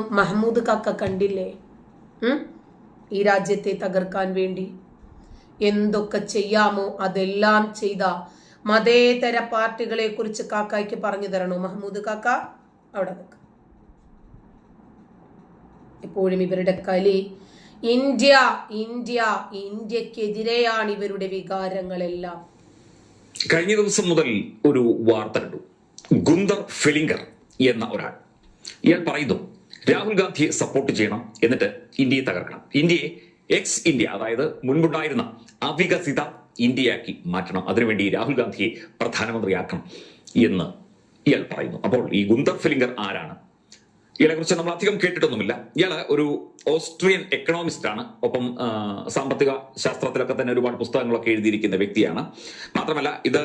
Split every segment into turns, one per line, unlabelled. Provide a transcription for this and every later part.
മഹമ്മൂദ് കാക്ക കണ്ടില്ലേ? ഈ രാജ്യത്തെ തകർക്കാൻ വേണ്ടി. എന്തൊക്കെ ചെയ്യാമോ അതെല്ലാം ചെയ്ത മതേതര പാർട്ടികളെ കുറിച്ച് കാക്കായ്ക്ക് പറഞ്ഞു തരണോ മഹമ്മൂദ് കാക്ക? അവിടെ നിൽക്ക് എപ്പോഴും ഇവരുടെ കലി ഇന്ത്യ ഇന്ത്യ ഇന്ത്യക്കെതിരെയാണ് ഇവരുടെ വികാരങ്ങളെല്ലാം.
കഴിഞ്ഞ ദിവസം മുതൽ ഒരു വാർത്ത കണ്ടു. ഗുന്ദർ ഫിലിംഗർ എന്ന ഒരാൾ. ഇയാൾ പറയുന്നു രാഹുൽ ഗാന്ധിയെ സപ്പോർട്ട് ചെയ്യണം എന്നിട്ട് ഇന്ത്യയെ തകർക്കണം. ഇന്ത്യയെ എക്സ് ഇന്ത്യ അതായത് മുൻപുണ്ടായിരുന്ന അവികസിത ഇന്ത്യയാക്കി മാറ്റണം. അതിനുവേണ്ടി രാഹുൽ ഗാന്ധിയെ പ്രധാനമന്ത്രിയാക്കണം എന്ന് ഇയാൾ പറയുന്നു. അപ്പോൾ ഈ ഗുന്ദർ ഫിലിംഗർ ആരാണ്? ഇയാളെ കുറിച്ച് നമ്മൾ അധികം കേട്ടിട്ടൊന്നുമില്ല. ഇയാൾ ഒരു ഓസ്ട്രിയൻ എക്കണോമിസ്റ്റ് ആണ്. ഒപ്പം സാമ്പത്തിക ശാസ്ത്രത്തിലൊക്കെ തന്നെ ഒരുപാട് പുസ്തകങ്ങളൊക്കെ എഴുതിയിരിക്കുന്ന വ്യക്തിയാണ്. മാത്രമല്ല ഇത്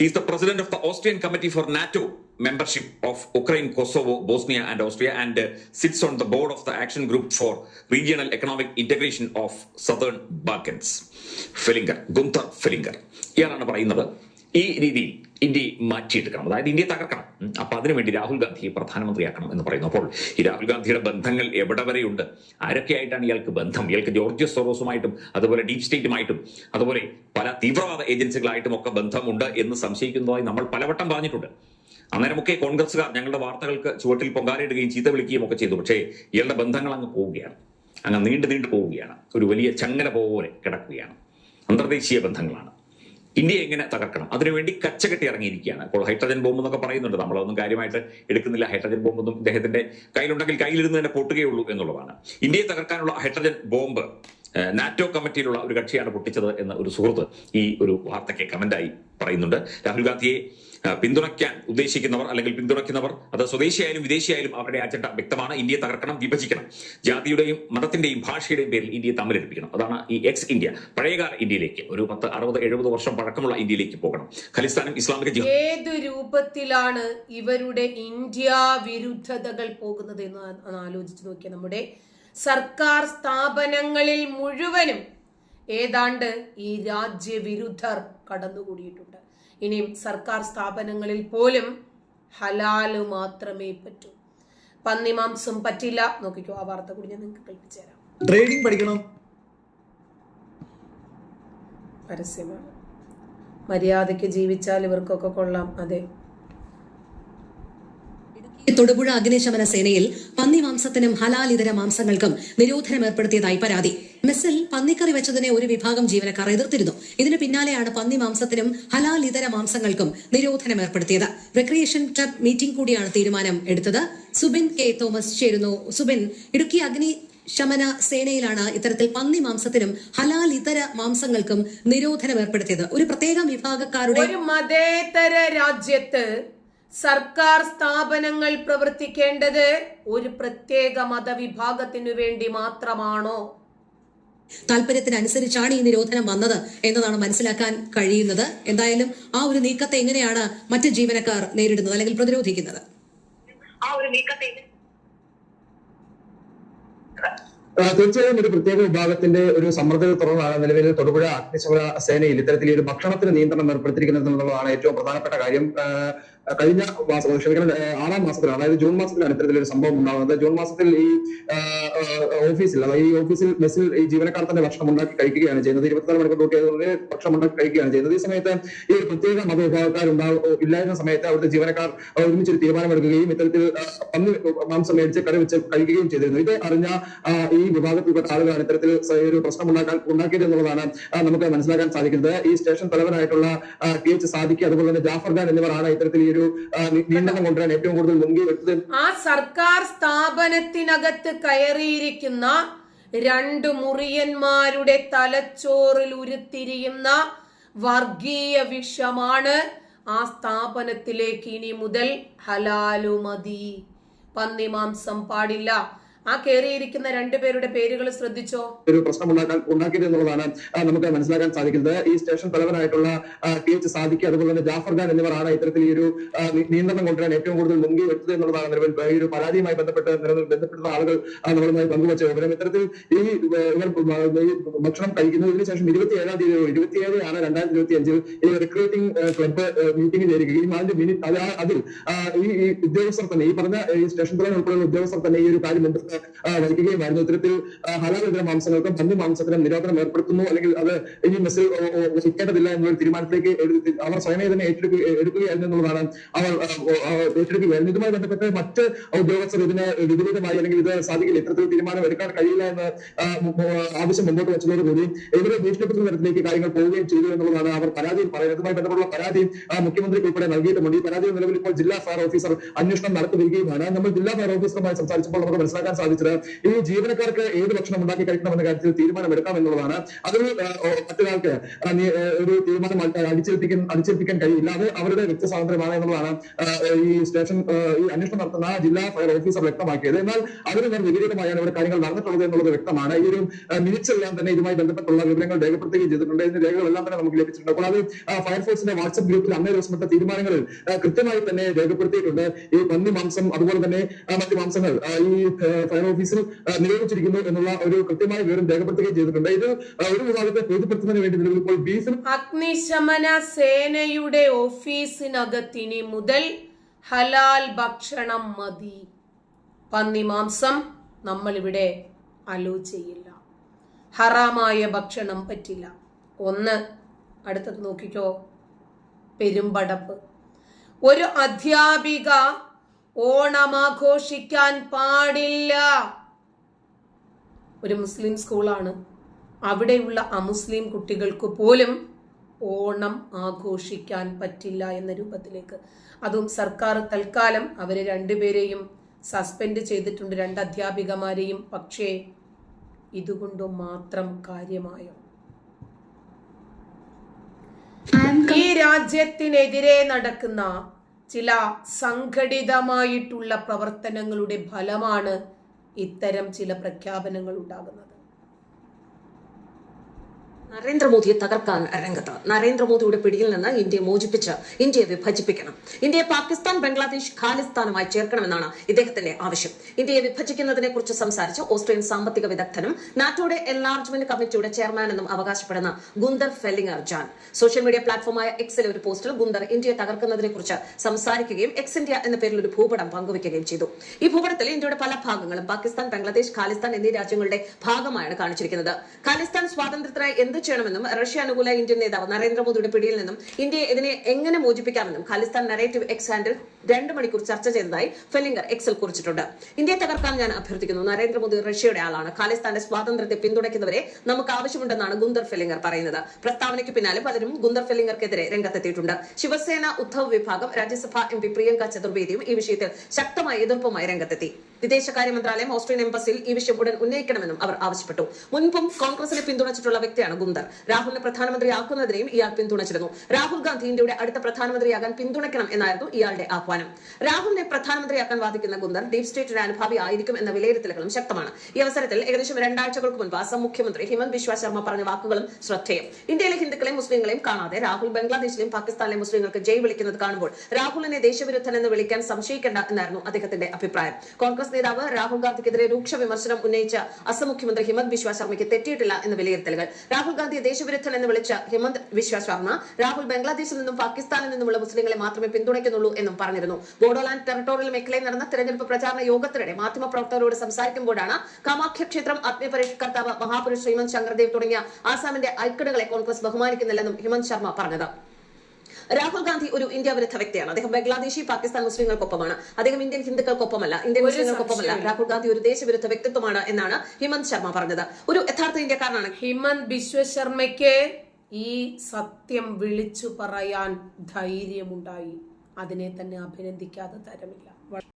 he's the president of the Austrian committee for NATO membership of Ukraine Kosovo Bosnia and Austria and sits on the board of the action group for regional economic integration of southern Balkans Fellinger Gunther Fellinger ഇയാളാണ് പറയുന്നത്. ഈ രീതിയിൽ ഇന്ത്യയെ മാറ്റിയെടുക്കണം. അതായത് ഇന്ത്യയെ തകർക്കണം. അപ്പൊ അതിനുവേണ്ടി രാഹുൽ ഗാന്ധിയെ പ്രധാനമന്ത്രിയാക്കണം എന്ന് പറയുന്നു. അപ്പോൾ ഈ രാഹുൽ ഗാന്ധിയുടെ ബന്ധങ്ങൾ എവിടെ വരെയുണ്ട്? ആരൊക്കെയായിട്ടാണ് ഇയാൾക്ക് ബന്ധം? ഇയാൾക്ക് ജോർജ് സോറോസുമായിട്ടും അതുപോലെ ഡീപ് സ്റ്റേറ്റുമായിട്ടും അതുപോലെ പല തീവ്രവാദ ഏജൻസികളായിട്ടും ഒക്കെ ബന്ധമുണ്ട് എന്ന് സംശയിക്കുന്നതായി നമ്മൾ പലവട്ടം പറഞ്ഞിട്ടുണ്ട്. അന്നേരമൊക്കെ കോൺഗ്രസ്സുകാർ ഞങ്ങളുടെ വാർത്തകൾക്ക് ചുവട്ടിൽ പൊങ്കാലയിടുകയും ചീത്ത വിളിക്കുകയും ഒക്കെ ചെയ്തു. പക്ഷേ ഇയാളുടെ ബന്ധങ്ങൾ അങ്ങ് പോവുകയാണ്. അങ്ങ് നീണ്ടു നീണ്ടു പോവുകയാണ്. ഒരു വലിയ ചങ്ങല പോലെ കിടക്കുകയാണ്. അന്തർദേശീയ ബന്ധങ്ങളാണ്. ഇന്ത്യ എങ്ങനെ തകർക്കണം? അതിനുവേണ്ടി കച്ചകെട്ടി ഇറങ്ങിയിരിക്കുകയാണ്. ഇപ്പോൾ ഹൈഡ്രജൻ ബോംബ് എന്നൊക്കെ പറയുന്നുണ്ട്. നമ്മളൊന്നും കാര്യമായിട്ട് എടുക്കുന്നില്ല. ഹൈഡ്രജൻ ബോംബൊന്നും ഇദ്ദേഹത്തിന്റെ കയ്യിലുണ്ടെങ്കിൽ കയ്യിലിരുന്ന് തന്നെ പൊട്ടുകയുള്ളൂ എന്നുള്ളതാണ്. ഇന്ത്യയെ തകർക്കാനുള്ള ഹൈഡ്രജൻ ബോംബ് നാറ്റോ കമ്മിറ്റിയിലുള്ള ഒരു കക്ഷിയാണ് പൊട്ടിച്ചത് എന്ന ഒരു സുഹൃത്ത് ഈ ഒരു വാർത്തയ്ക്ക് കമന്റായി പറയുന്നുണ്ട്. രാഹുൽ ഗാന്ധിയെ പിന്തുണയ്ക്കാൻ ഉദ്ദേശിക്കുന്നവർ അല്ലെങ്കിൽ പിന്തുണയ്ക്കുന്നവർ അത് സ്വദേശിയായാലും വിദേശിയായാലും അവരുടെ അജണ്ട വ്യക്തമാണ്. ഇന്ത്യയെ തകർക്കണം വിഭജിക്കണം. ജാതിയുടെയും മതത്തിന്റെയും ഭാഷയുടെയും പേരിൽ ഇന്ത്യയെ തമ്മിലടിപ്പിക്കണം അതാണ് ഈ എക്സ് ഇന്ത്യ പഴയകാല ഇന്ത്യയിലേക്ക് ഒരു പത്ത് അറുപത് എഴുപത് വർഷം പഴക്കമുള്ള ഇന്ത്യയിലേക്ക് പോകണം. ഖലിസ്ഥാനും ഇസ്ലാമിക
ഏത് രൂപത്തിലാണ് ഇവരുടെ ഇന്ത്യ വിരുദ്ധതകൾ പോകുന്നത് എന്ന് ആലോചിച്ച് നോക്കിയ നമ്മുടെ സർക്കാർ സ്ഥാപനങ്ങളിൽ മുഴുവനും ഏതാണ്ട് ഈ രാജ്യവിരുദ്ധർ കടന്നുകൂടിയിട്ടുണ്ട്. ഇനിയും സർക്കാർ സ്ഥാപനങ്ങളിൽ പോലും ഹലാൽ മാത്രമേ പറ്റൂ. പന്നിമാംസം പറ്റില്ല. നോക്കിക്കോ ആ വാർത്ത കൂടി ഞാൻ നിങ്ങൾക്ക് കേൾപ്പിച്ചു തരാം.
ട്രേഡിംഗ് പഠിക്കണം?
പരസ്യമാണ്. മര്യാദയ്ക്ക് ജീവിച്ചാൽ ഇവർക്കൊക്കെ കൊള്ളാം. അതെ.
തൊടുപുഴ അഗ്നിശമന സേനയിൽ പന്നി മാംസത്തിനും ഹലാൽ ഇതര മാംസങ്ങൾക്കും നിരോധനം ഏർപ്പെടുത്തിയതായി പരാതി. മെസ്സിൽ പന്നിക്കറി വെച്ചതിനെ ഒരു വിഭാഗം ജീവനക്കാർ എതിർത്തിരുന്നു. ഇതിന് പിന്നാലെയാണ് പന്നി മാംസത്തിനും ഹലാൽ ഇതര മാംസങ്ങൾക്കും നിരോധനം ഏർപ്പെടുത്തിയത്. റിക്രിയേഷൻ ക്ലബ് മീറ്റിംഗ് കൂടിയാണ് തീരുമാനം എടുത്തത്. സുബിൻ കെ തോമസ് ചേരുന്നു. സുബിൻ ഇടുക്കി അഗ്നി ശമന സേനയിലാണ് ഇത്തരത്തിൽ പന്നി മാംസത്തിനും ഹലാൽ ഇതര മാംസങ്ങൾക്കും നിരോധനം ഏർപ്പെടുത്തിയത്. ഒരു പ്രത്യേക വിഭാഗക്കാരുടെ
ഒരു മതേതര രാജ്യത്ത് സർക്കാർ സ്ഥാപനങ്ങൾ പ്രവർത്തിക്കേണ്ടത് ഒരു പ്രത്യേക മതവിഭാഗത്തിനു വേണ്ടി മാത്രമാണോ?
താല്പര്യത്തിനനുസരിച്ചാണ് ഈ നിരോധനം വന്നത് എന്നതാണ് മനസ്സിലാക്കാൻ കഴിയുന്നത്. എന്തായാലും ആ ഒരു നീക്കത്തെ എങ്ങനെയാണ് മറ്റ് ജീവനക്കാർ നേരിടുന്നത് അല്ലെങ്കിൽ പ്രതിരോധിക്കുന്നത്?
ആ ഒരു നീക്കത്തെ
തീർച്ചയായും ഒരു പ്രത്യേക വിഭാഗത്തിന്റെ ഒരു സമ്മർദ്ദത്തെ തുടർന്നാണ് നിലവിൽ തൊടുപുഴ അഗ്നിശമന സേനയിൽ ഇത്തരത്തിൽ ഒരു ഭക്ഷണത്തിന് നിയന്ത്രണം ഏർപ്പെടുത്തിയിരിക്കുന്നത് എന്നുള്ളതാണ് ഏറ്റവും പ്രധാനപ്പെട്ട കാര്യം. കഴിഞ്ഞ മാസം ക്ഷമിക്കണം ആറാം മാസത്തിലാണ് അതായത് ജൂൺ മാസത്തിലാണ് ഇത്തരത്തിലൊരു സംഭവം ഉണ്ടാകുന്നത്. ജൂൺ മാസത്തിൽ ഈ ഓഫീസിൽ അതായത് ഈ ഓഫീസിൽ മെസ്സിൽ ഈ ജീവനക്കാർ തന്നെ ഭക്ഷണം ഉണ്ടാക്കി കഴിക്കുകയാണ് ചെയ്യുന്നത്. ഇരുപത്തിനാല് മണിക്കൂർ ഡ്യൂട്ടി ആയതുകൊണ്ട് ഭക്ഷണം ഉണ്ടാക്കി കഴിക്കുകയാണ് ചെയ്യുന്നത്. ഈ സമയത്ത് ഈ പ്രത്യേക മതവിഭാഗക്കാർ ഉണ്ടാകും ഇല്ലായിരുന്ന സമയത്ത് അവരുടെ ജീവനക്കാർ ഒരുമിച്ചൊരു തീരുമാനമെടുക്കുകയും ഇത്തരത്തിൽ പന്നി മാംസം മേടിച്ച് കറി വെച്ച് കഴിക്കുകയും ചെയ്തിരുന്നു. ഇത് അറിഞ്ഞ ഈ വിഭാഗത്തിൽപ്പെട്ട ആളുകളാണ് ഇത്തരത്തിൽ ഒരു പ്രശ്നം ഉണ്ടാക്കാൻ ഉണ്ടാക്കിയത് എന്നുള്ളതാണ് നമുക്ക് മനസ്സിലാക്കാൻ സാധിക്കുന്നത്. ഈ സ്റ്റേഷൻ തലവനായിട്ടുള്ള ടി എച്ച് സാദിഖ് അതുപോലെ തന്നെ ജാഫർ ഖാൻ എന്നിവരാണ് ഇത്തരത്തിൽ ഈ ഒരു നിയന്ത്രണം കൊണ്ടുവരാൻ ഏറ്റവും കൂടുതൽ മുൻകൈ എടുത്തത്
ആ സർക്കാർ സ്ഥാപനത്തിനകത്ത് കയറിയിരിക്കുന്ന രണ്ട് മുറിയന്മാരുടെ തലച്ചോറിൽ ഉരുത്തിരിയുന്ന വർഗീയ വിഷമാണ് ആ സ്ഥാപനത്തിലേക്ക് ഇനി മുതൽ ഹലാലു മതി. പന്നിമാംസം പാടില്ല. ആ കയറിയിരിക്കുന്ന രണ്ടുപേരുടെ പേരുകൾ ശ്രദ്ധിച്ചോ?
ഒരു പ്രശ്നം ഉണ്ടാക്കാൻ ഉണ്ടാക്കിയത് എന്നുള്ളതാണ് നമുക്ക് മനസ്സിലാക്കാൻ സാധിക്കുന്നത്. ഈ സ്റ്റേഷൻ തലവനായിട്ടുള്ള ടി എച്ച് സാദിഖ് അതുപോലെ തന്നെ ജാഫർ ഖാൻ എന്നിവരാണ് ഇത്തരത്തിൽ ഈ ഒരു നിയന്ത്രണം കൊണ്ടുവരാൻ ഏറ്റവും കൂടുതൽ മുൻകൈ എടുത്തത് എന്നുള്ളതാണ് നിലവിൽ ഈ ഒരു പരാതിയുമായി ബന്ധപ്പെട്ട് നിലവിൽ ബന്ധപ്പെടുന്ന ആളുകൾ നമ്മളുമായി പങ്കുവച്ച വിവരം. ഇത്തരത്തിൽ ഈ ഇവർ ഭക്ഷണം കഴിക്കുന്നതിന് ശേഷം ഇരുപത്തി ഏഴാം തീയതി ഇരുപത്തിയേഴ് ആണ് രണ്ടായിരത്തി ഇരുപത്തി അഞ്ചിൽ ഈ റിക്രൂട്ടിംഗ് ക്ലബ്ബ് മീറ്റിംഗ് ചേരുകയും അതിന്റെ മിനിറ്റ് അത് അതിൽ ഈ ഉദ്യോഗസ്ഥർ തന്നെ ഈ പറഞ്ഞ സ്റ്റേഷൻ തലവൻ ഉൾപ്പെടെയുള്ള ഉദ്യോഗസ്ഥർ തന്നെ ഈ ഒരു കാര്യം വഹിക്കുകയുമായിരുന്നു ഇത്തരത്തിൽ ഇതര മാംസങ്ങൾക്കും പന്നി മാംസത്തിനും നിരോധനം ഏർപ്പെടുത്തുന്നു. അല്ലെങ്കിൽ അത് ഇനി മെസ്സിൽ ശിക്കേണ്ടതില്ല എന്നൊരു തീരുമാനത്തിലേക്ക് അവർ സ്വയമേ തന്നെ ഏറ്റെടുക്കുക എടുക്കുകയായിരുന്നു എന്നുള്ളതാണ് അവർ ഏറ്റെടുക്കുകയായിരുന്നു. ഇതുമായി ബന്ധപ്പെട്ട് മറ്റ് ഉദ്യോഗസ്ഥർ ഇതിന് വിപരീതമായി അല്ലെങ്കിൽ ഇത് സാധിക്കില്ല. ഇത്തരത്തിൽ തീരുമാനം എടുക്കാൻ കഴിയില്ല എന്ന് ആവശ്യം മുന്നോട്ട് മുമ്പോട്ട് വെച്ചതോടുകൂടി ഇവരെ ഭീഷണിപ്പെടുത്തുന്ന തരത്തിലേക്ക് കാര്യങ്ങൾ പോവുകയും ചെയ്തു എന്നുള്ളതാണ് അവർ പരാതിയിൽ പറയുന്നത്. ഇതുമായി ബന്ധപ്പെട്ടുള്ള പരാതി മുഖ്യമന്ത്രിക്ക് ഉൾപ്പെടെ നൽകിയിട്ടുമുണ്ട്. ഈ പരാതി നിലവിൽ ഇപ്പോൾ ജില്ലാ ഫയർ ഓഫീസർ അന്വേഷണം നടത്തി വരികയുമാണ് നമ്മൾ ജില്ലാ ഫയർ ഓഫീസറുമായി സംസാരിച്ചപ്പോൾ നമുക്ക് മനസ്സിലാക്കാൻ സാധിച്ചത്. ഈ ജീവനക്കാർക്ക് ഏത് ഭക്ഷണം ഉണ്ടാക്കി കഴിക്കണമെന്ന കാര്യത്തിൽ തീരുമാനമെടുക്കാം എന്നുള്ളതാണ്. അത് ആ, മറ്റൊരാൾക്ക് ഒരു തീരുമാനം അടിച്ചേൽപ്പിക്കാൻ അടിച്ചേൽപ്പിക്കാൻ കഴിയില്ല. അത് അവരുടെ വ്യക്തി സ്വാതന്ത്ര്യമാണ് എന്നുള്ളതാണ് ഈ സ്റ്റേഷൻ ഈ അന്വേഷണം നടത്തുന്ന ജില്ലാ ഫയർ ഓഫീസർ വ്യക്തമാക്കിയത്. എന്നാൽ അതിന് നേർ വിപരീതമായാണ് ഇവിടെ കാര്യങ്ങൾ നടന്നിട്ടുള്ളത് എന്നുള്ളത് വ്യക്തമാണ്. ഈ ഒരു മിനിച്ചെല്ലാം തന്നെ ഇതുമായി ബന്ധപ്പെട്ടുള്ള വിവരങ്ങൾ രേഖപ്പെടുത്തുകയും ചെയ്തിട്ടുണ്ട്. ഇതിന്റെ രേഖകളെല്ലാം തന്നെ നമുക്ക് ലഭിച്ചിട്ടുണ്ട്. ആ, ഫയർഫോഴ്സിന്റെ വാട്സപ്പ് ഗ്രൂപ്പിൽ അന്നേ ദിവസം എടുത്ത തീരുമാനങ്ങളിൽ കൃത്യമായി തന്നെ രേഖപ്പെടുത്തിയിട്ടുണ്ട്. ഈ പന്നി മാംസം അതുപോലെ തന്നെ മറ്റു മാംസങ്ങൾ ഈ ഫയർ ഓഫീസിൽ നിയോഗിച്ചിരിക്കുന്നു എന്നുള്ള ഒരു കൃത്യമായ വിവരം രേഖപ്പെടുത്തുകയും ചെയ്തിട്ടുണ്ട്. ഇത് ഒരു വിഭാഗത്തെ ബോധ്യപ്പെടുത്തുന്നതിന് വേണ്ടി നിലവിൽ ബീഫിൽ
അഗ്നിശമന സേനയുടെ ഓഫീസിനകത്തിനി മുതൽ ഹലാൽ ഭക്ഷണം മതി. പന്നി മാംസം നമ്മളിവിടെ അലോ ചെയ്യില്ല. ഹറാമായ ഭക്ഷണം പറ്റില്ല. ഒന്ന് അടുത്തത് നോക്കിക്കോ. പെരുമ്പടപ്പ്. ഒരു അധ്യാപിക ഓണമാഘോഷിക്കാൻ പാടില്ല. ഒരു മുസ്ലിം സ്കൂളാണ്. അവിടെയുള്ള അമുസ്ലിം കുട്ടികൾക്ക് പോലും ഓണം ആഘോഷിക്കാൻ പറ്റില്ല എന്ന രൂപത്തിലേക്ക്. അതും സർക്കാർ തൽക്കാലം അവരെ രണ്ടുപേരെയും സസ്പെൻഡ് ചെയ്തിട്ടുണ്ട്. രണ്ട് അധ്യാപികമാരെയും. പക്ഷേ ഇതുകൊണ്ട് മാത്രം കാര്യമായോ? ഈ രാജ്യത്തിനെതിരെ നടക്കുന്ന ചില സംഘടിതമായിട്ടുള്ള പ്രവർത്തനങ്ങളുടെ ഫലമാണ് ഇത്തരം ചില പ്രഖ്യാപനങ്ങൾ ഉണ്ടാകുന്നത്.
നരേന്ദ്രമോദിയെ തകർക്കാൻ രംഗത്ത്. നരേന്ദ്രമോദിയുടെ പിടിയിൽ നിന്ന് ഇന്ത്യയെ മോചിപ്പിച്ച് ഇന്ത്യയെ വിഭജിപ്പിക്കണം. ഇന്ത്യയെ പാകിസ്ഥാൻ ബംഗ്ലാദേശ് ഖാലിസ്ഥാനുമായി ചേർക്കണമെന്നാണ് ഇദ്ദേഹത്തിന്റെ ആവശ്യം. ഇന്ത്യയെ വിഭജിക്കുന്നതിനെ കുറിച്ച് സംസാരിച്ച ഓസ്ട്രിയൻ സാമ്പത്തിക വിദഗ്ധനും നാറ്റോയുടെ എൻലാർജ്മെന്റ് കമ്മിറ്റിയുടെ ചെയർമാൻ എന്നും അവകാശപ്പെടുന്ന ഗുന്ദർ ഫെല്ലിംഗർ ജാൻ. സോഷ്യൽ മീഡിയ പ്ലാറ്റ്ഫോമായ എക്സിലെ ഒരു പോസ്റ്റിൽ ഗുന്ദർ ഇന്ത്യയെ തകർക്കുന്നതിനെ കുറിച്ച് സംസാരിക്കുകയും എക്സ് ഇന്ത്യ എന്ന പേരിൽ ഒരു ഭൂപടം പങ്കുവയ്ക്കുകയും ചെയ്തു. ഈ ഭൂപടത്തിൽ ഇന്ത്യയുടെ പല ഭാഗങ്ങളും പാകിസ്ഥാൻ ബംഗ്ലാദേശ് ഖാലിസ്ഥാൻ എന്നീ രാജ്യങ്ങളുടെ ഭാഗമായാണ് കാണിച്ചിരിക്കുന്നത്. ഖാലിസ്ഥാൻ സ്വാതന്ത്ര്യത്തിനായി എന്ത് ചെയ്യണമെന്നും റഷ്യ അനുകൂല ഇന്ത്യൻ നേതാവ് നരേന്ദ്രമോദിയുടെ പിടിയിൽ നിന്നും ഇന്ത്യയെ ഇതിനെ എങ്ങനെ മോചിപ്പിക്കാമെന്നും ഖാലിസ്ഥാൻ നരേറ്റീവ് എക്സ് ഹാൻഡിൽ രണ്ട് മണിക്കൂർ ചർച്ച ചെയ്തതായി ഫെലിംഗർ എക്സൽ കുറിച്ചിട്ടുണ്ട്. ഇന്ത്യയെ തകർക്കാൻ ഞാൻ അഭ്യർത്ഥിക്കുന്നു. നരേന്ദ്രമോദി റഷ്യയുടെ ആളാണ്. ഖാലിസ്ഥാന്റെ സ്വാതന്ത്ര്യത്തെ പിന്തുണയ്ക്കുന്നവരെ നമുക്ക് ആവശ്യമുണ്ടെന്നാണ് ഗുന്ദർ ഫെലിംഗർ പറയുന്നത്. പ്രസ്താവനയ്ക്ക് പിന്നാലെ പലരും ഗുന്ദർ ഫെലിംഗർക്കെതിരെ രംഗത്തെത്തിയിട്ടുണ്ട്. ശിവസേന ഉദ്ധവ് വിഭാഗം രാജ്യസഭാ എം പി പ്രിയങ്ക ചതുർവേദിയും ഈ വിഷയത്തിൽ ശക്തമായ എതിർപ്പുമായി രംഗത്തെത്തി. വിദേശകാര്യ മന്ത്രാലയം ഓസ്ട്രേലിയൻ എംബസിയിൽ ഈ വിഷയം ഉടൻ ഉന്നയിക്കണമെന്നും അവർ ആവശ്യപ്പെട്ടു. മുൻപും കോൺഗ്രസിനെ പിന്തുണച്ചിട്ടുള്ള വ്യക്തിയാണ് ഗുന്ദർ. രാഹുലിനെ പ്രധാനമന്ത്രിയാക്കുന്നതിനെയും ഇയാൾ പിന്തുണച്ചിരുന്നു. രാഹുൽ ഗാന്ധി ഇന്ത്യയുടെ അടുത്ത പ്രധാനമന്ത്രിയാകാൻ പിന്തുണയ്ക്കണം എന്നായിരുന്നു ഇയാളുടെ ആഹ്വാനം. രാഹുലിനെ പ്രധാനമന്ത്രിയാക്കാൻ വാദിക്കുന്ന ഗുന്ദർ ഡീപ് സ്റ്റേറ്റിന്റെ അനുഭാവി ആയിരിക്കും എന്ന വിലയിരുത്തലുകളും ശക്തമാണ്. ഈ അവസരത്തിൽ ഏകദേശം രണ്ടാഴ്ചകൾക്ക് മുൻപ് അസം മുഖ്യമന്ത്രി ഹിമന്ത് ബിശ്വ ശർമ്മ പറഞ്ഞ വാക്കുകളും ശ്രദ്ധേയം. ഇന്ത്യയിലെ ഹിന്ദുക്കളെയും മുസ്ലിങ്ങളെയും കാണാതെ രാഹുൽ ബംഗ്ലാദേശിലെയും പാകിസ്ഥാനിലെ മുസ്ലിങ്ങൾക്ക് ജയ് വിളിക്കുന്നത് കാണുമ്പോൾ രാഹുലിനെ ദേശവിരുദ്ധൻ എന്ന് വിളിക്കാൻ സംശയിക്കേണ്ട എന്നായിരുന്നു അദ്ദേഹത്തിന്റെ അഭിപ്രായം. കോൺഗ്രസ് നേതാവ് രാഹുൽ ഗാന്ധിക്കെതിരെ രൂക്ഷ വിമർശനം ഉന്നയിച്ച അസം മുഖ്യമന്ത്രി ഹിമന്ത് ബിശ്വ ശർമ്മയ്ക്ക് തെറ്റിയിട്ടില്ല എന്ന് വിലയിരുത്തലുകൾ. രാഹുൽ ഗാന്ധിയെ ദേശവിരുദ്ധൻ എന്ന് വിളിച്ച ഹിമന്ത് ബിശ്വ ശർമ്മ രാഹുൽ ബംഗ്ലാദേശിൽ നിന്നും പാകിസ്ഥാനിൽ നിന്നുമുള്ള മുസ്ലിങ്ങളെ മാത്രമേ പിന്തുണയ്ക്കുന്നുള്ളൂ എന്നും പറഞ്ഞിരുന്നു. ബോഡോലാൻഡ് ടെറിട്ടോറിയൽ മേഖലയിൽ നടന്ന തെരഞ്ഞെടുപ്പ് പ്രചാരണ യോഗത്തിനിടെ മാധ്യമപ്രവർത്തകരോട് സംസാരിക്കുമ്പോഴാണ് കാമാഖ്യ ക്ഷേത്രം ആത്മീയപരിഷ്കർത്താവ് മഹാപുരുഷ് ശ്രീമന്ത് ശങ്കർദേവ് തുടങ്ങിയ ആസാമിന്റെ ഐക്കടകളെ കോൺഗ്രസ് ബഹുമാനിക്കുന്നില്ലെന്നും ഹിമന്ത് ശർമ്മ പറഞ്ഞത്. രാഹുൽ ഗാന്ധി ഒരു ഇന്ത്യ വിരുദ്ധ വ്യക്തിയാണ്. അദ്ദേഹം ബംഗ്ലാദേശി പാകിസ്ഥാൻ മുസ്ലിങ്ങൾക്കൊപ്പമാണ്. അദ്ദേഹം ഇന്ത്യൻ ഹിന്ദുക്കൾക്കൊപ്പമല്ല ഇന്ത്യൻ മുസ്ലിങ്ങൾക്കൊപ്പമല്ല. രാഹുൽ ഗാന്ധി ഒരു ദേശവിരുദ്ധ വ്യക്തിത്വമാണ് എന്നാണ് ഹിമന്ത് ശർമ്മ പറഞ്ഞത്. ഒരു യഥാർത്ഥ ഇന്ത്യക്കാരനാണ്.
ഹിമന്ത് ബിശ്വ ശർമ്മയ്ക്ക് ഈ സത്യം വിളിച്ചു പറയാൻ ധൈര്യമുണ്ടായി. അതിനെ തന്നെ അഭിനന്ദിക്കാതെ തരമില്ല.